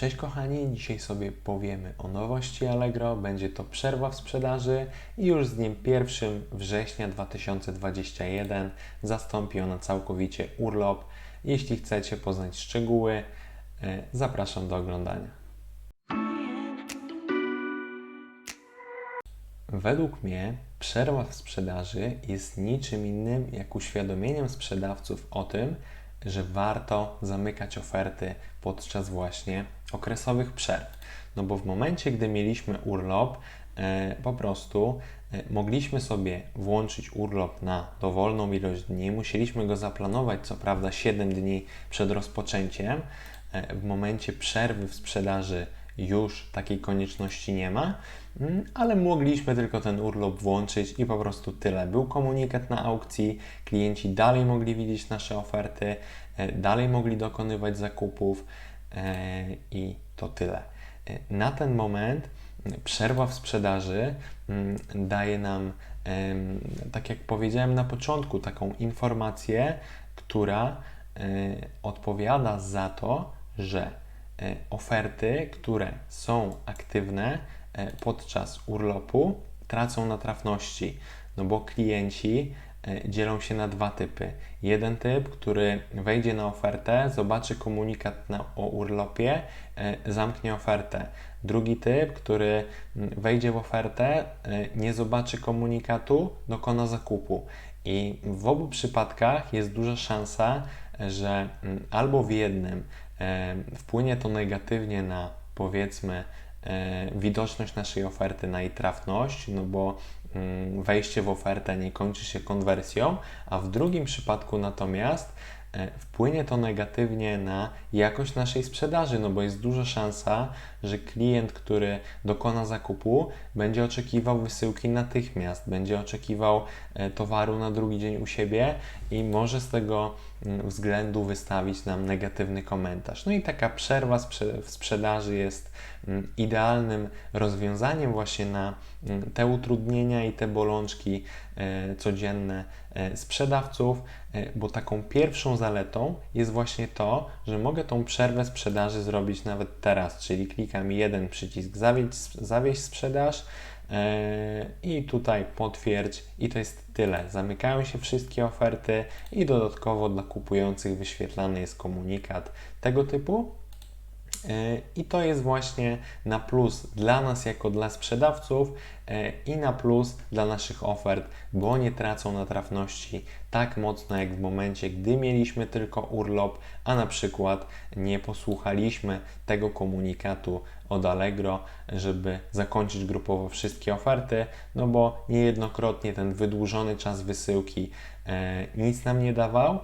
Cześć kochani, dzisiaj sobie powiemy o nowości Allegro. Będzie to przerwa w sprzedaży i już z dniem 1 września 2021 zastąpi ona całkowicie urlop. Jeśli chcecie poznać szczegóły, e, zapraszam do oglądania. Według mnie przerwa w sprzedaży jest niczym innym jak uświadomieniem sprzedawców o tym, że warto zamykać oferty podczas właśnie okresowych przerw. No bo w momencie, gdy mieliśmy urlop, e, po prostu e, mogliśmy sobie włączyć urlop na dowolną ilość dni. Musieliśmy go zaplanować, co prawda, 7 dni przed rozpoczęciem. E, w momencie przerwy w sprzedaży już takiej konieczności nie ma, mm, ale mogliśmy tylko ten urlop włączyć i po prostu tyle. Był komunikat na aukcji, klienci dalej mogli widzieć nasze oferty, e, dalej mogli dokonywać zakupów e, i to tyle. E, Na ten moment przerwa w sprzedaży daje nam, tak jak powiedziałem na początku, taką informację, która odpowiada za to, że oferty, które są aktywne e, podczas urlopu, tracą na trafności, no bo klienci e, dzielą się na dwa typy. Jeden typ, który wejdzie na ofertę, zobaczy komunikat na, o urlopie, e, zamknie ofertę. Drugi typ, który wejdzie w ofertę, e, nie zobaczy komunikatu, dokona zakupu. I w obu przypadkach jest duża szansa, że albo w jednym e, wpłynie to negatywnie na powiedzmy e, widoczność naszej oferty, na jej trafność, no bo mm, wejście w ofertę nie kończy się konwersją, a w drugim przypadku natomiast e, wpłynie to negatywnie na jakość naszej sprzedaży, no bo jest duża szansa, że klient, który dokona zakupu, będzie oczekiwał wysyłki natychmiast, będzie oczekiwał e, towaru na drugi dzień u siebie i może z tego mm, względu wystawić nam negatywny komentarz. No i taka przerwa w sprzedaży jest mm, idealnym rozwiązaniem właśnie na mm, te utrudnienia i te bolączki e, codzienne e, sprzedawców, e, bo taką pierwszą zaletą jest właśnie to, że mogę tą przerwę sprzedaży zrobić nawet teraz, czyli klikam jeden przycisk zawieść, zawieść sprzedaż e, i tutaj potwierdź i to jest tyle. Zamykają się wszystkie oferty i dodatkowo dla kupujących wyświetlany jest komunikat tego typu. E, I to jest właśnie na plus dla nas, jako dla sprzedawców, e, i na plus dla naszych ofert, bo nie tracą na trafności tak mocno jak w momencie, gdy mieliśmy tylko urlop, a na przykład nie posłuchaliśmy tego komunikatu od Allegro, żeby zakończyć grupowo wszystkie oferty, no bo niejednokrotnie ten wydłużony czas wysyłki e, nic nam nie dawał,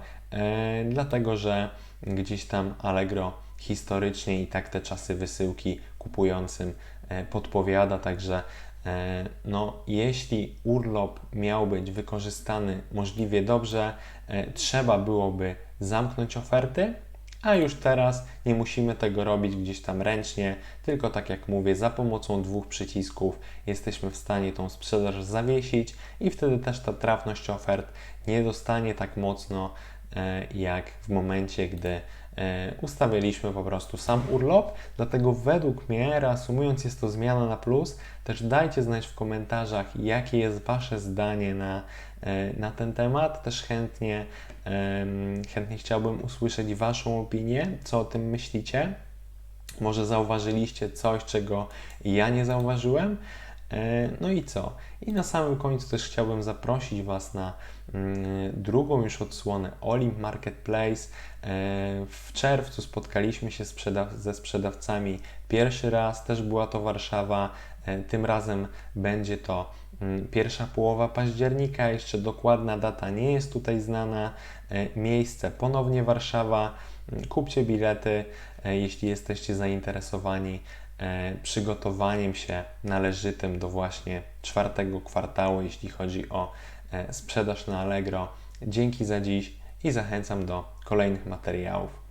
dlatego że gdzieś tam Allegro historycznie i tak te czasy wysyłki kupującym e, podpowiada, także e, no, jeśli urlop miał być wykorzystany możliwie dobrze, e, trzeba byłoby zamknąć oferty, a już teraz nie musimy tego robić gdzieś tam ręcznie, tylko tak jak mówię, za pomocą dwóch przycisków jesteśmy w stanie tą sprzedaż zawiesić i wtedy też ta trafność ofert nie dostanie tak mocno jak w momencie, gdy e, ustawiliśmy po prostu sam urlop. Dlatego według mnie, reasumując, jest to zmiana na plus. Też dajcie znać w komentarzach, jakie jest Wasze zdanie na, e, na ten temat. Też chętnie, chętnie chciałbym usłyszeć Waszą opinię, co o tym myślicie. Może zauważyliście coś, czego ja nie zauważyłem. E, No i co? I na samym końcu też chciałbym zaprosić Was na mm, drugą już odsłonę Olimp Marketplace. E, W czerwcu spotkaliśmy się ze sprzedawcami pierwszy raz, też była to Warszawa. E, Tym razem będzie to mm, pierwsza połowa października, jeszcze dokładna data nie jest tutaj znana. Miejsce ponownie Warszawa. Mm, Kupcie bilety, jeśli jesteście zainteresowani przygotowaniem się należytym do właśnie czwartego kwartału, jeśli chodzi o e, sprzedaż na Allegro. Dzięki za dziś i zachęcam do kolejnych materiałów.